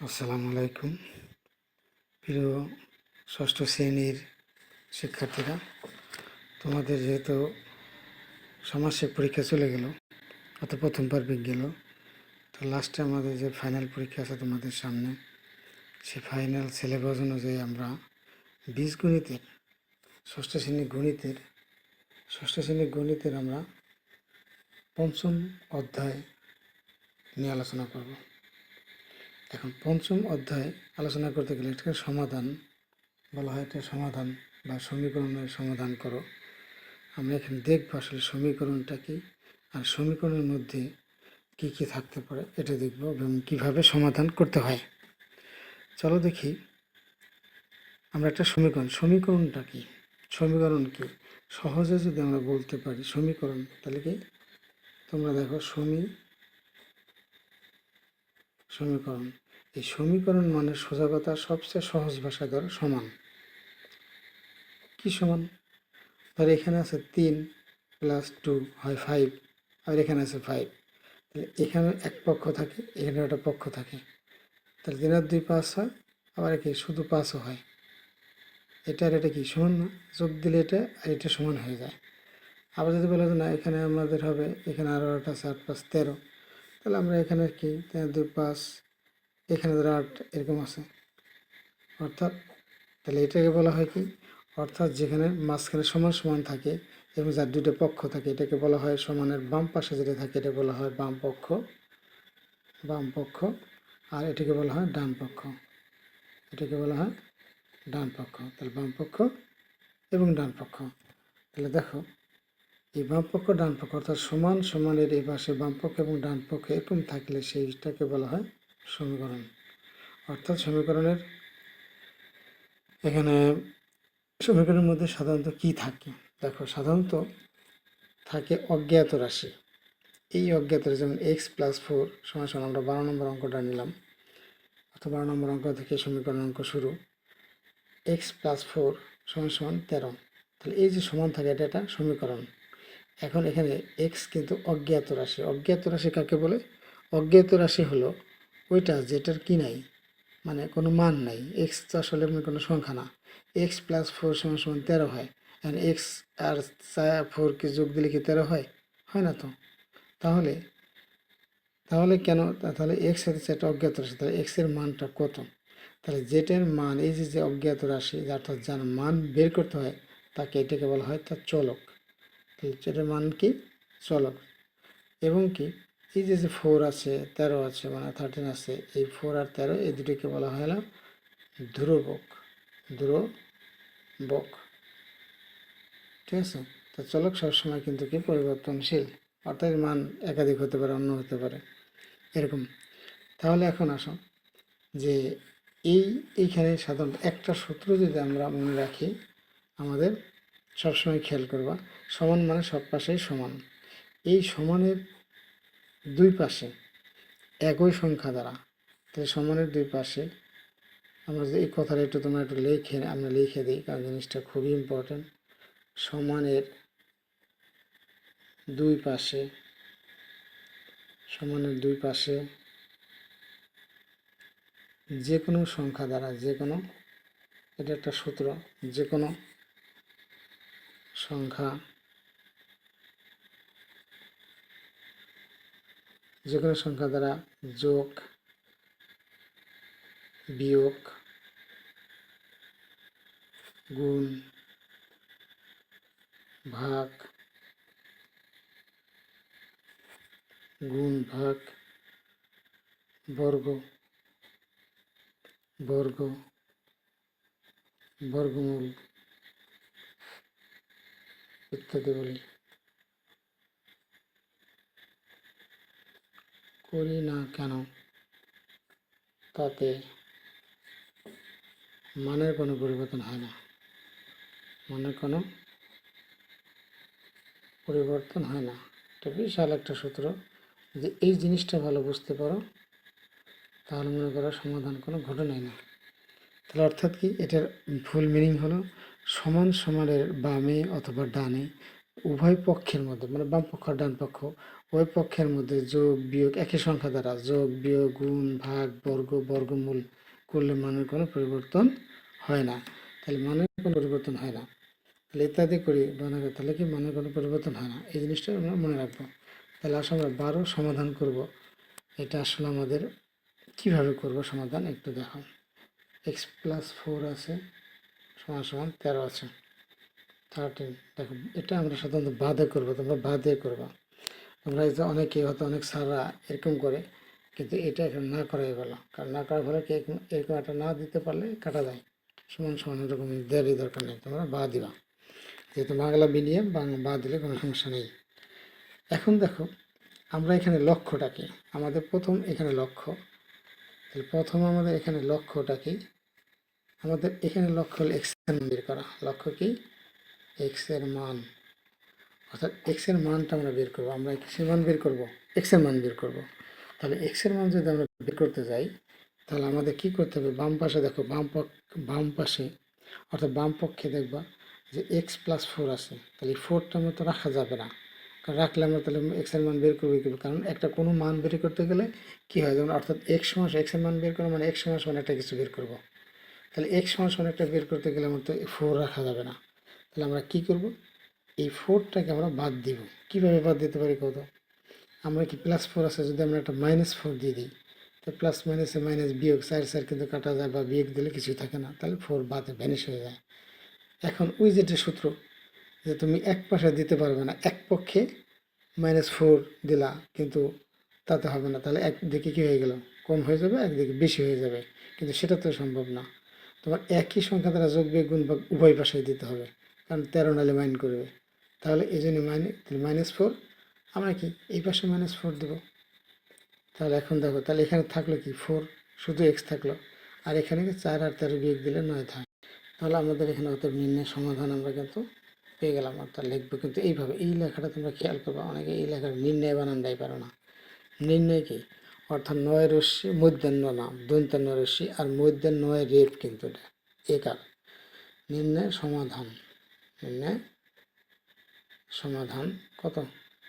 আসসালামু আলাইকুম। প্রিয় ষষ্ঠ শ্রেণির শিক্ষার্থীরা, তোমাদের যেহেতু সমাজসেব পরীক্ষা চলে গেল অত প্রথম পার্বিক গেল, তো লাস্টে আমাদের যে ফাইনাল পরীক্ষা আছে তোমাদের সামনে সে ফাইনাল সিলেবাস অনুযায়ী আমরা বীজগণিতের ষষ্ঠ শ্রেণির গণিতের, ষষ্ঠ শ্রেণির গণিতের আমরা পঞ্চম অধ্যায় নিয়ে আলোচনা করব। এখন পঞ্চম অধ্যায় আলোচনা করতে গেলে এটাকে সমাধান বলা হয়, এটা সমাধান বা সমীকরণের সমাধান করো। আমরা এখানে দেখব আসলে সমীকরণটা কি আর সমীকরণের মধ্যে কি কি থাকতে পারে, এটা দেখব এবং কীভাবে সমাধান করতে হয়। চলো দেখি, আমরা একটা সমীকরণ, সমীকরণটা কি? সমীকরণ কি? সহজে যদি আমরা বলতে পারি সমীকরণ, তাহলে কি? তোমরা দেখো, সমী সমীকরণ। এই সমীকরণ মানে সোজা কথা সবচেয়ে সহজ ভাষা ধরো, সমান। কি সমান? ধর এখানে আছে তিন প্লাস টু হয় ফাইভ আর এখানে আছে ফাইভ তাহলে এখানে এক পক্ষ থাকে, এখানে একটা পক্ষ থাকে। তাহলে তিন আর দুই পাঁচ হয়, আবার কি শুধু পাঁচও হয়। এটা আর এটা কি, সমান না? যোগ দিলে এটা আর এটা সমান হয়ে যায়। আবার যদি বলা যায় না, এখানে আমাদের হবে, এখানে আরও একটা আছে আট পাঁচ তেরো। তাহলে আমরা এখানে কি দুই, পাঁচ এখানে ধরো আট এরকম আছে। অর্থাৎ তাহলে এটাকে বলা হয় কি? অর্থাৎ যেখানে মাঝখানে সমান সমান থাকে এবং যার দুটো পক্ষ থাকে, এটাকে বলা হয় সমানের বাম পাশে যেটা থাকে এটা বলা হয় বাম পক্ষ বাম পক্ষ, আর এটাকে বলা হয় ডান পক্ষ। এটাকে বলা হয় ডান পক্ষ। তাহলে বাম পক্ষ এবং ডান পক্ষ। তাহলে দেখো, এই বাম পক্ষ, ডান পক্ষ, অর্থাৎ সমান সমানের এই পাশে বাম পক্ষ এবং ডান পক্ষ এরকম থাকলে সেইটাকে বলা হয় সমীকরণ। অর্থাৎ সমীকরণের এখানে সমীকরণের মধ্যে সাধারণত কি থাকে? দেখো, সাধারণত থাকে অজ্ঞাত রাশি। এই অজ্ঞাত রাশি যেমন এক্স প্লাস ফোর সমান সমান আমরা বারো নম্বর অঙ্কটা নিলাম। অথবা বারো নম্বর অঙ্ক থেকে সমীকরণ অঙ্ক শুরু। এক্স প্লাস ফোর সমান সমান তেরো। তাহলে এই যে সমান থাকে, এটা একটা সমীকরণ। এখন এখানে এক্স কিন্তু অজ্ঞাত রাশি। অজ্ঞাত রাশি কাকে বলে? অজ্ঞাত রাশি হলো ওইটা যেটার কি নাই মানে কোনো মান নাই এক্স তো আসলে কোনো সংখ্যা না এক্স প্লাস ফোর সমান সমান তেরো হয় এখন এক্স আর ফোরকে যোগ দিলে কি তেরো হয়? হয় না তো? তাহলে তাহলে কেন, তাহলে এক্স হচ্ছে একটা অজ্ঞাত রাশি, তাহলে এক্সের মানটা কত? তাহলে জেটের মান, এই যে যে অজ্ঞাত রাশি অর্থাৎ যার মান বের করতে হয়, তাকে এটাকে বলা হয় তার চলক। তাহলে যেটার মান কি? চলক। এবং কি? এই যে যে ফোর আছে, তেরো আছে মানে থার্টিন আছে, এই ফোর আর তেরো, এই দুটোকে বলা হয় হলো ধ্রুবক ধ্রুবক। ঠিক আছে? তো চলক সবসময় কিন্তু কি পরিবর্তনশীল, অর্থাৎ মান একাধিক হতে পারে, অন্য হতে পারে। এরকম। তাহলে এখন আসো, যে এই, এইখানে সাধারণত একটা সূত্র যদি আমরা মনে রাখি, আমাদের সবসময় খেয়াল করবা, সমান মানে সব পাশেই সমান। এই সমানের দুই পাশে একই সংখ্যা দ্বারা। তাহলে সমানের দুই পাশে আমরা এই কথাটা একটু তোমরা একটু লিখে, আমরা লিখে দিই, কারণ জিনিসটা খুবই ইম্পর্টেন্ট সমানের দুই পাশে, সমানের দুই পাশে যে কোনো সংখ্যা দ্বারা যে কোনো এটা একটা সূত্র যে কোনো সংখ্যা যে কোনো সংখ্যা দ্বারা যোগ, বিয়োগ, গুণ, ভাগ গুণ, ভাগ, বর্গ বর্গ, বর্গমূল ইত্যাদি বলি। করি না কেন? তাতে মানের কোনো পরিবর্তন হয় না। মানের কোনো পরিবর্তন হয় না। এটা বিশাল একটা সূত্র। যে এই জিনিসটা ভালো বুঝতে পারো, তাহলে মনে করো সমাধান কোনো ঘটনাই না তাহলে অর্থাৎ কি এটার ফুল মিনিং হলো, সমান সমানের বামে অথবা ডানে উভয় পক্ষের মধ্যে মানে বাম পক্ষ ডান পক্ষ, উভয় পক্ষের মধ্যে যোগ, বিয়োগ একই সংখ্যা দ্বারা যোগ, বিয়োগ, গুণ, ভাগ, বর্গ, বর্গমূল করলে মানের কোনো পরিবর্তন হয় না। তাহলে মানের কোনো পরিবর্তন হয় না। তাহলে ইত্যাদি করি বানাবে তাহলে কি মানের কোনো পরিবর্তন হয় না? এই জিনিসটা আমরা মনে রাখব। তাহলে আসলে আমরা বারো সমাধান করব। এটা আসলে আমাদের কীভাবে করব সমাধান একটু দেখো এক্স প্লাস ফোর আছে, সমান সমান তেরো আছে। থার্টিন দেখো, এটা আমরা সাধারণত বাদে করব, তোমরা বাদে করবা। তোমরা এই যে অনেকে হয়তো অনেক সাররা এরকম করে, কিন্তু এটা এখন না করাই ভালো। কারণ না করার ফলে এরকম একটা না দিতে পারলে কাটা যায়। সমান সমান এরকম দেওয়ারই দরকার নেই, তোমরা বা দিবা। যেহেতু বাংলা বাংলা বা দিলে কোনো সমস্যা নেই। এখন দেখো, আমরা এখানে লক্ষ্যটা কি? আমাদের প্রথম এখানে লক্ষ্য। তাহলে প্রথম আমাদের এখানে লক্ষ্যটা কি? আমাদের এখানে লক্ষ্য হলো এক্সের বের করা। লক্ষ্য কি? এক্সের মান, অর্থাৎ এক্সের মানটা আমরা বের করব। আমরা কিসের মান বের করব? এক্সের মান বের করব। তাহলে এক্সের মান যদি আমরা বের করতে যাই, তাহলে আমাদের কি করতে হবে? বাম পাশে দেখো, বাম বাম পাশে, অর্থাৎ বাম পক্ষে দেখবা যে এক্স প্লাস ফোর আছে। তাহলে ফোরটা আমরা তো রাখা যাবে না। কারণ রাখলে আমরা তাহলে এক্সের মান বের করব কীভাবে কারণ একটা কোনো মান বের করতে গেলে কী হয়? যেমন অর্থাৎ এক্স মাস এক্সের মান বের করা মানে এক্স মাস একটা কিছু বের করব। তাহলে এক্স মাস একটা বের করতে গেলে আমার তো ফোর রাখা যাবে না। তাহলে আমরা কি করব? এই ফোরটাকে আমরা বাদ দিব। কীভাবে বাদ দিতে পারি কত? আমরা কি প্লাস ফোর আছে? যদি আমরা একটা মাইনাস ফোর দিয়ে দিই, তো প্লাস মাইনাসে মাইনাস বিয়োগ চার চার কিন্তু কাটা যায় বা বিয়োগ দিলে কিছুই থাকে না। তাহলে ফোর বাদে ভ্যানিশ হয়ে যায়। এখন ওই যেটা সূত্র, যে তুমি এক পাশে দিতে পারবে না, এক পক্ষে মাইনাস ফোর দিলা, কিন্তু তাতে হবে না। তাহলে একদিকে কী হয়ে গেল? কম হয়ে যাবে, একদিকে বেশি হয়ে যাবে। কিন্তু সেটা তো সম্ভব না। তোমার একই সংখ্যা দ্বারা যোগ বিয়োগ গুণ উভয় পাশে দিতে হবে। কারণ তেরো নালে মাইন করবে। তাহলে এই জন্য মাইনে মাইনাস ফোর আমরা কি এই পাশে মাইনাস ফোর দেবো? তাহলে এখন দেখো, তাহলে এখানে থাকল কি ফোর শুধু এক্স থাকল, আর এখানে কি চার আর তেরো বিয়োগ দিলে নয় থাকে। তাহলে আমাদের এখানে অত নির্ণয় সমাধান আমরা কিন্তু পেয়ে গেলাম, অর্থাৎ লিখব কিন্তু এইভাবে। এই লেখাটা তোমরা খেয়াল করবে, অনেকে এই লেখার নির্ণয় বানান দেয়, পারো না। নির্ণয় কি? অর্থাৎ নয় রশ্মি মধ্যাহ্ন নাম দন্তান্ন রশ্মি, আর মধ্যাহ্ন নয় রেপ কিন্তু এটা, একার। নির্ণয় সমাধান। নির্ণয় সমাধান কত?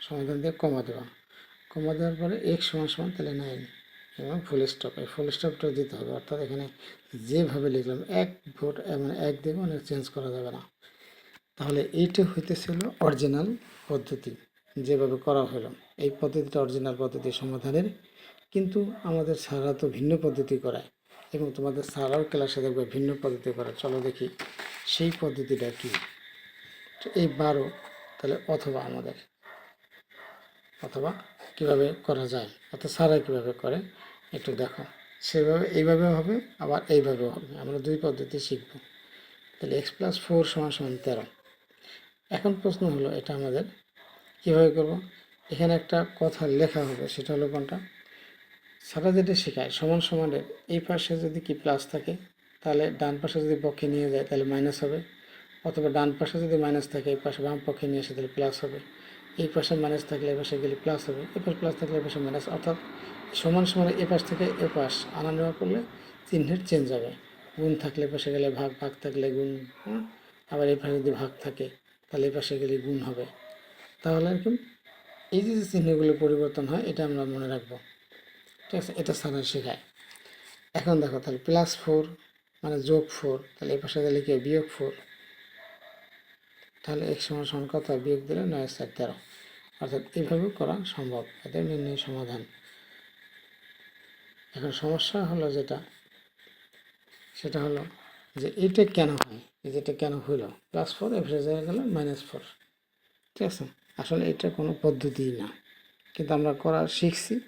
সমাধান দিয়ে কমা দেওয়া। কমা দেওয়ার পরে এক সমান সমান তাহলে নাইন এবং ফুল স্টপ এই ফুল স্টপটা দিতে হবে। অর্থাৎ এখানে যেভাবে লিখলাম, এক ভোট মানে এক দেবে অনেক চেঞ্জ করা যাবে না। তাহলে এইটা হইতেছিল অরিজিনাল পদ্ধতি, যেভাবে করা হলো। এই পদ্ধতিটা অরিজিনাল পদ্ধতি সমাধানের। কিন্তু আমাদের স্যাররা তো ভিন্ন পদ্ধতি করায় এবং তোমাদের স্যাররাও ক্লাসে দেখবে ভিন্ন পদ্ধতি করে। চলো দেখি, সেই পদ্ধতিটা কি? এই বারো, তাহলে অথবা আমাদের, অথবা কীভাবে করা যায়, অর্থাৎ স্যাররা কীভাবে করে, একটু দেখো। সেভাবে এইভাবে হবে, আবার এইভাবেও হবে। আমরা দুই পদ্ধতি শিখব। তাহলে এক্স প্লাস ফোর সমান সমান তেরো। এখন প্রশ্ন হলো, এটা আমাদের কীভাবে করব? এখানে একটা কথা লেখা হবে, সেটা হলো কোনটা? সারা যেটা শেখায়, সমান সমানের এই পাশে যদি কি প্লাস থাকে, তাহলে ডান পাশে যদি পক্ষে নিয়ে যায়, তাহলে মাইনাস হবে। অথবা ডান পাশে যদি মাইনাস থাকে, এই পাশে বাম পক্ষে নিয়ে আসে তাহলে প্লাস হবে। এই পাশে মাইনাস থাকলে এ পাশে গেলে প্লাস হবে। এ পাশে প্লাস থাকলে এ পাশে মাইনাস অর্থাৎ সমান সমান এ পাশ থেকে এ পাশ। আনা নেওয়া করলে চিহ্নের চেঞ্জ হবে। গুণ থাকলে এ পাশে গেলে ভাগ ভাগ থাকলে গুণ হ্যাঁ? আবার এই পাশে যদি ভাগ থাকে, তাহলে এই পাশে গেলে গুণ হবে। তাহলে আর কি? এই যে চিহ্নগুলো পরিবর্তন হয়, এটা আমরা মনে রাখব। ঠিক আছে? এটা স্যারা শেখায়। এখন দেখো, তাহলে প্লাস ফোর মানে যোগ ফোর তাহলে এই পাশে গেলে কি? বিয়োগ ফোর তাহলে এক সমান কত বিয়োগ দিলে নয় চার তেরো। অর্থাৎ এইভাবেও করা সম্ভব। এদের নির্ণয় সমাধান। এখন সমস্যা হলো যেটা, সেটা হলো যে এটা কেন হয়? যেটা কেন হইল? প্লাস ফোর এফে হয়ে গেল মাইনাস ফোর ঠিক আছে? আসলে এটা কোনো পদ্ধতিই না। কিন্তু আমরা করা শিখছি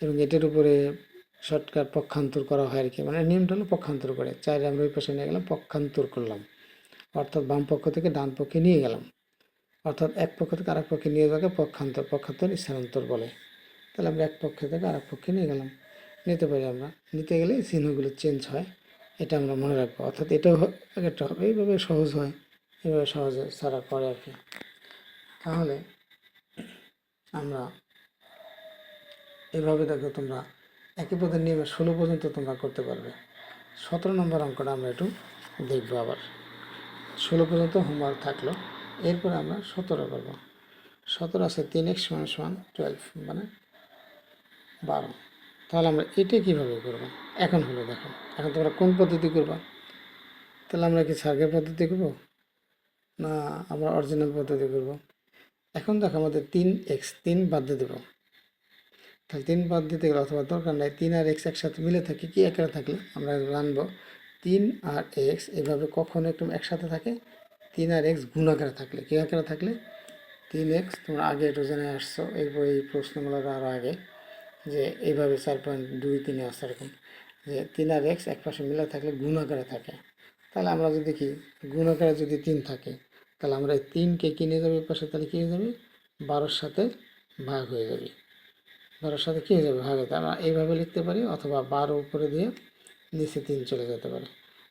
এবং এটার উপরে শর্টকাট পক্ষান্তর করা হয় আর কি। মানে নিয়মটা হলো পক্ষান্তর করে। চাইলে আমরা ওই পাশে নিয়ে গেলাম, পক্ষান্তর করলাম। অর্থাৎ বাম পক্ষ থেকে ডান পক্ষে নিয়ে গেলাম। অর্থাৎ এক পক্ষ থেকে আরেক পক্ষে নিয়ে যাওয়াকে পক্ষান্তর পক্ষান্তর স্থানান্তর বলে। তাহলে আমরা এক পক্ষ থেকে আরেক পক্ষে নিয়ে গেলাম। নিতে পারি আমরা। নিতে গেলে চিহ্নগুলো চেঞ্জ হয়। এটা আমরা মনে রাখব। অর্থাৎ এটাও আগেরটা হবে। এইভাবে সহজ হয়। এইভাবে সহজে সারা করে আর কি। তাহলে আমরা এভাবে দেখো তোমরা। একই পদের নিয়মে ষোলো পর্যন্ত তোমরা করতে পারবে। সতেরো নম্বর অঙ্কটা আমরা একটু দেখব আবার। ষোলো পর্যন্ত হোমওয়ার্ক থাকল। এরপরে আমরা সতেরো করব। সতেরো আছে তিন এক্স সমান সমান টুয়েলভ মানে বারো। তাহলে আমরা এটা কীভাবে করব? এখন হলো দেখো, এখন তোমরা কোন পদ্ধতি করবা? তাহলে আমরা কি সার্গের পদ্ধতি করব? না, আমরা অরিজিনাল পদ্ধতি করব? এখন দেখো আমাদের তিন এক্স, তিন বাদ দিয়ে দেবো। তাহলে তিন বাদ দিতে গেলে অথবা দরকার নাই, তিন আর এক্স একসাথে মিলে থাকে, কি একারে থাকলে আমরা জানব তিন আর এক্স এভাবে কখনো একটু একসাথে থাকে। তিন আর এক্স গুণ থাকলে। কি থাকলে? তিন এক্স, তোমরা আগে একটু জেনে আসছো এই বই প্রশ্নগুলোর আরও আগে, যে এইভাবে চার পয়েন্ট দুই তিনে আসছে এরকম। যে তিন আর এক্স এক পাশে মিলে থাকলে গুণ থাকে। তাহলে আমরা যদি কি, গুণ যদি তিন থাকে, তাহলে আমরা এই তিনকে কিনে যাবে এই পাশে? তাহলে কী হয়ে যাবে? বারোর সাথে ভাগ হয়ে যাবে। বারোর সাথে কী হয়ে যাবে? ভাগ হতে আমরা এইভাবে লিখতে পারি, অথবা বারো উপরে দিয়ে নিচে তিন চলে যেতে পারে।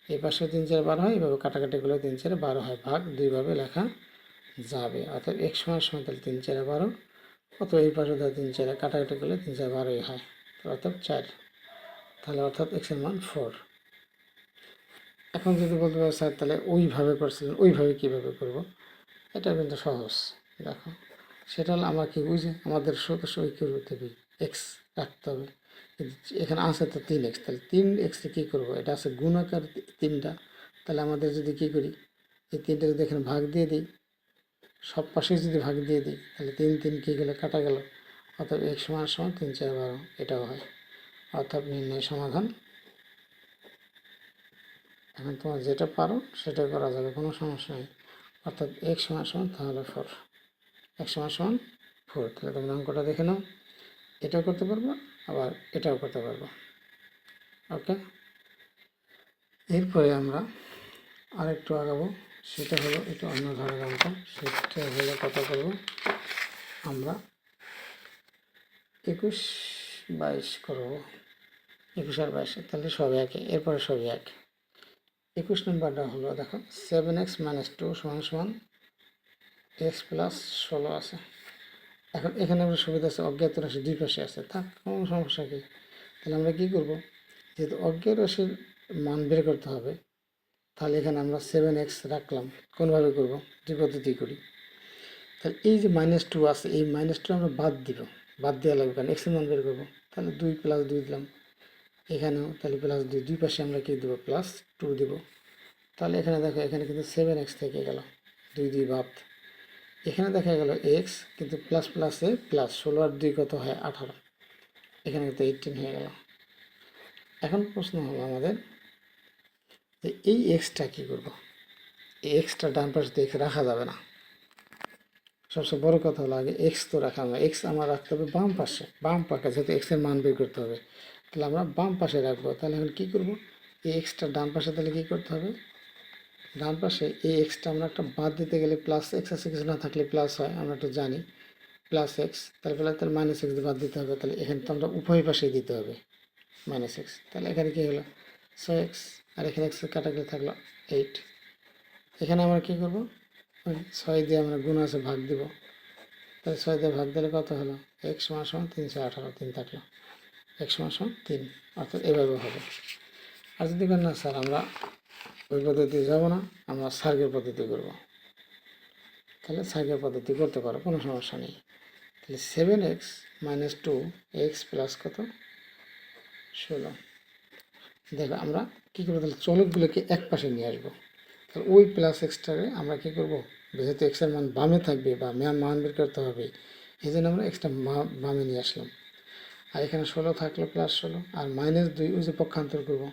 এই পাশে তিন চার বারো হয় এইভাবে কাটাকাটিগুলো তিন চারে বারো হয়, ভাগ দুইভাবে লেখা যাবে। অর্থাৎ এক সময় সময় তাহলে তিন চারে বারো অথবা এই পাশে ধর তিন চারে কাটাকাটি করলে তিন চার বারোই হয়। অর্থাৎ চার। তাহলে অর্থাৎ এক্সের মান ফোর এখন যদি বলতে পারো স্যার তাহলে ওইভাবে করছিলেন ওইভাবে কীভাবে করব? এটা কিন্তু সহজ। দেখো, সেটা হলো আমাকে বুঝে, আমাদের সদস্য ঐক্য হতে হবে এক্স রাখতে হবে। এখানে আছে তো তিন এক্স তাহলে তিন এক্সে কী করব? এটা আছে গুণাকার তিনটা। তাহলে আমাদের যদি কী করি? এই তিনটা যদি এখানে ভাগ দিয়ে দিই, সব পাশে যদি ভাগ দিয়ে দিই, তাহলে তিন তিন কী গেলে? কাটা গেল। অর্থাৎ এক সমান সমান তিন চার বারো, এটাও হয়। অর্থাৎ নির্ণয় সমাধান। এখন তোমার যেটা পারো, সেটা করা যাবে, কোনো সমস্যা নেই। অর্থাৎ এক সমান সমান তাহলে ফোর এক সমান সমান ফোর তাহলে তোমরা অঙ্কটা দেখে নাও। এটাও করতে পারব? আবার এটাও করতে পারব। ওকে এরপরে আমরা আরেকটু আগাবো। সেটা হলো একটু অন্য ধরনের অঙ্ক সেটা হলো কত করব? আমরা একুশ বাইশ করব। একুশ আর বাইশ, তাহলে সবই একে। এরপরে সবই এক। একুশ নম্বরটা হলো, দেখো সেভেন এক্স মাইনাস টু সমান সমান এক্স প্লাস ষোলো আছে। এখন এখানে আমরা সুবিধা আছে, অজ্ঞাত রাশি দুই পাশে আছে। থাক, কোনো সমস্যা কি? তাহলে আমরা কী করব? যেহেতু অজ্ঞাত রাশির মান বের করতে হবে, তাহলে এখানে আমরা সেভেন এক্স রাখলাম। কোনোভাবে করব? যে পদ্ধতি করি। তাহলে এই যে মাইনাস টু আছে, এই মাইনাস টু আমরা বাদ দিব। বাদ দেওয়া লাগবে, কারণ এক্সের মান বের করব। তাহলে দুই প্লাস দুই দিলাম। এখানেও তাহলে প্লাস দুই দুই পাশে আমরা কী দেবো? প্লাস টু দেবো। তাহলে এখানে দেখো, এখানে কিন্তু সেভেন এক্স থেকে গেল। দুই দুই বাদ। এখানে দেখা গেল এক্স কিন্তু প্লাস প্লাসে প্লাস ষোলো আর দুই কত হয়? আঠারো। এখানে কিন্তু এইটিন হয়ে গেল। এখন প্রশ্ন হলো আমাদের যে এই এক্সটা কী করব? এই এক্সটা ডান পাশে এক্স রাখা যাবে না। সবচেয়ে বড় কথা হলো আগে এক্স তো রাখা হবে এক্স আমার রাখতে হবে বাম পাশে। বাম পাশে যেহেতু এক্সের মান বের করতে হবে, তাহলে আমরা বাম পাশে রাখব। তাহলে এখন কী করব? এই এক্সটা ডান পাশে তাহলে কী করতে হবে? ডান পাশে এই এক্সটা আমরা একটা বাদ দিতে গেলে প্লাস এক্স আছে, কিছু না থাকলে প্লাস হয়, আমরা একটু জানি। প্লাস এক্স তাহলে প্লাস তাহলে মাইনাস এক্স বাদ দিতে হবে, তাহলে এখানে তো আমরা উভয় পাশেই দিতে হবে মাইনাস এক্স তাহলে এখানে কী হলো? ছয় এক্স আর এখানে এক্স কাটা গেলে থাকল এইট এখানে আমরা কী করব? ছয় দিয়ে আমরা গুণ আছে, ভাগ দিব। তাহলে ছয় দিয়ে ভাগ দিলে কত হলো? এক সমান সমান তিনশো আঠারো, তিন থাকল। এক সমান সমান তিন, অর্থাৎ এভাবে হবে। আর যদি না, স্যার, আমরা ওই পদ্ধতি যাব না, আমরা সার্গের পদ্ধতি করব। তাহলে সার্গের পদ্ধতি করতে পারো, কোনো সমস্যা নেই। তাহলে seven X minus two X plus কত? ষোলো। দেখো, আমরা কী করব? তাহলে চলকগুলোকে এক পাশে নিয়ে আসব। তাহলে ওই প্লাস এক্সট্রারে আমরা কী করব? যেহেতু এক্সের মান বামে থাকবে বা ম্যাম মান বের করতে হবে, এই জন্য আমরা এক্সট্রা বামে নিয়ে আসলাম। আর এখানে ষোলো থাকল প্লাস ষোলো, আর মাইনাস দুই ওই যে পক্ষান্তর করব।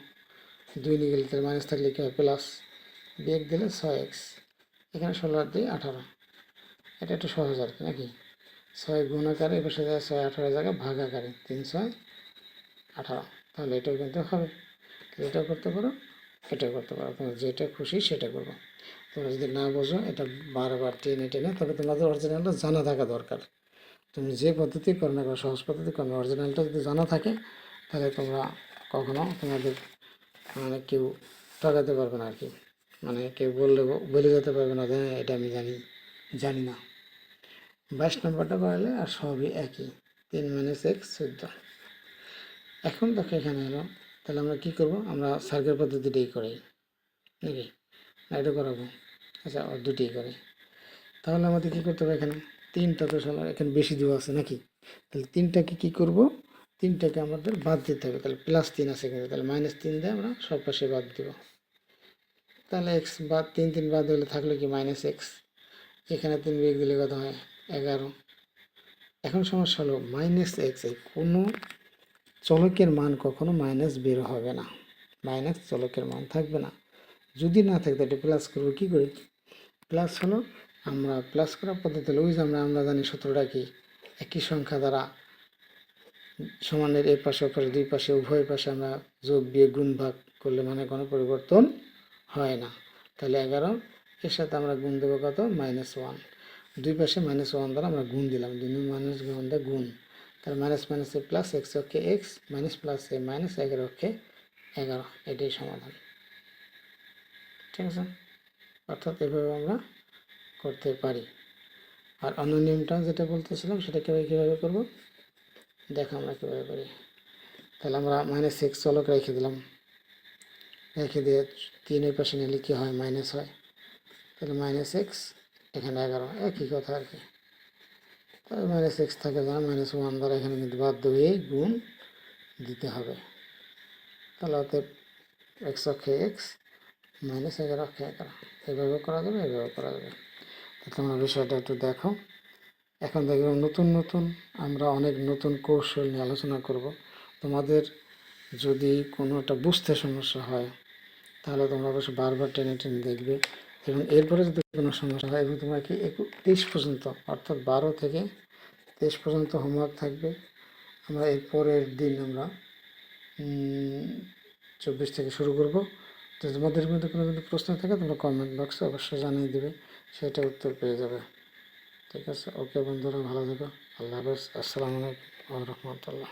দুই নিয়ে গেলে তাহলে মাইনাস থাকলে কী হয়? প্লাস বিয়োগ দিলে ছয় এক্স এখানে ষোলো আর দুই, আঠারো। এটা একটু সহজ আর কি, নাকি? ছয় গুণ আকারে এবার সাথে ছয়, আঠারো জায়গায় ভাগ আকারে। তিন, ছয়, আঠারো। তাহলে এটাও কিন্তু হবে। এটাও করতে পারো, এটাও করতে পারো। তোমরা যেটা খুশি সেটা করব। তোমরা যদি না বোঝো, এটা বারবার টেনে টেনে, তবে তোমাদের অরিজিনালটা জানা থাকা দরকার। তুমি যে পদ্ধতি করো না সহজ পদ্ধতি করো অরিজিনালটা যদি জানা থাকে, তাহলে তোমরা কখনো তোমাদের মানে কেউ ঠকাতে পারবে না আর কি মানে কেউ বললে বলে যেতে পারবে না হ্যাঁ, এটা আমি জানি জানি না। বাইশ নম্বরটা পারলে আর সবই একই। তিন মাইনাস এক চোদ্দ। এখন দেখো এখানে এলো। তাহলে আমরা কী করব? আমরা সার্কেল পদ্ধতিটাই করি। নাকি? না এটা করাবো। আচ্ছা ও দুটিই করে। তাহলে আমাদের কী করতে হবে এখানে? তিনটা তো সালা এখানে বেশি দেওয়া আছে নাকি? তাহলে তিনটাকে কি করব? তিনটাকে আমাদের বাদ দিতে হবে। তাহলে প্লাস তিন আছে কিন্তু তাহলে মাইনাস তিন দিয়ে আমরা সব পাশে বাদ দিব। তাহলে এক্স বাদ, তিন তিন বাদ হলে থাকল কি মাইনাস এক্স এখানে তিন বিয়োগ দিলে কত হয়? এগারো। এখন সমস্যা হলো মাইনাস এক্স এই কোনো চলকের মান কখনো মাইনাস বের হবে না। মাইনাস চলকের মান থাকবে না। যদি না থাকে তাহলে প্লাস করব কী করে? প্লাস হলো আমরা প্লাস করার পদ্ধতি হলো, ওই যে আমরা আমরা জানি সূত্রটা কি? একই সংখ্যা দ্বারা সমানের এ পাশে পাশে দুই পাশে, উভয় পাশে আমরা যোগ বিয়ে গুণ ভাগ করলে মানে কোনো পরিবর্তন হয় না। তাহলে এগারো, এর সাথে আমরা গুণ দেবো কত? Minus one. দুই পাশে মাইনাস ওয়ান দ্বারা আমরা গুণ দিলাম। দুই মাইনাস ওয়ান দিয়ে গুণ। তাহলে minus minus A plus X okay X, minus plus A minus এগারো ওকে এগারো। এটাই সমাধান। ঠিক আছে? অর্থাৎ এভাবে আমরা করতে পারি। আর অন্য নিয়মটা যেটা বলতেছিলাম সেটা কীভাবে কীভাবে করব? দেখো আমরা কীভাবে করি। তাহলে আমরা মাইনাস এক্স চলক রেখে দিলাম। রেখে দিয়ে তিনের পাশে নিলে কী হয়? মাইনাস হয়। তাহলে মাইনাস এক্স এখানে এগারো। একই কথা আর কি। তাহলে মাইনাস এক্স থাকে যারা মাইনাস ওয়ান দ্বারা এখানে কিন্তু বাধ্য গুণ দিতে হবে। তাহলে অতএব এক্স অক্ষে এক্স মাইনাস এগারো অক্ষে এগারো। এভাবে করা যাবে, এভাবে করা যাবে। তোমরা বিষয়টা একটু দেখো। এখন দেখবে নতুন নতুন আমরা অনেক নতুন কৌশল নিয়ে আলোচনা করব। তোমাদের যদি কোনো একটা বুঝতে সমস্যা হয়, তাহলে তোমরা অবশ্যই বারবার টেনে টেনে দেখবে। এবং এরপরে যদি কোনো সমস্যা হয় এবং তোমরা কি একু, তেইশ পর্যন্ত, অর্থাৎ বারো থেকে তেইশ পর্যন্ত হোমওয়ার্ক থাকবে। আমরা এর পরের দিন আমরা চব্বিশ থেকে শুরু করব। তো তোমাদের মধ্যে কোনো যদি প্রশ্ন থাকে, তোমরা কমেন্ট বক্সে অবশ্যই জানিয়ে দেবে, সেটা উত্তর পেয়ে যাবে। ঠিক আছে ওকে বন্ধুরা ভালো থেকো আল্লাহ হাফেজ আসসালামু আলাইকুম রহমতুল্লাহ।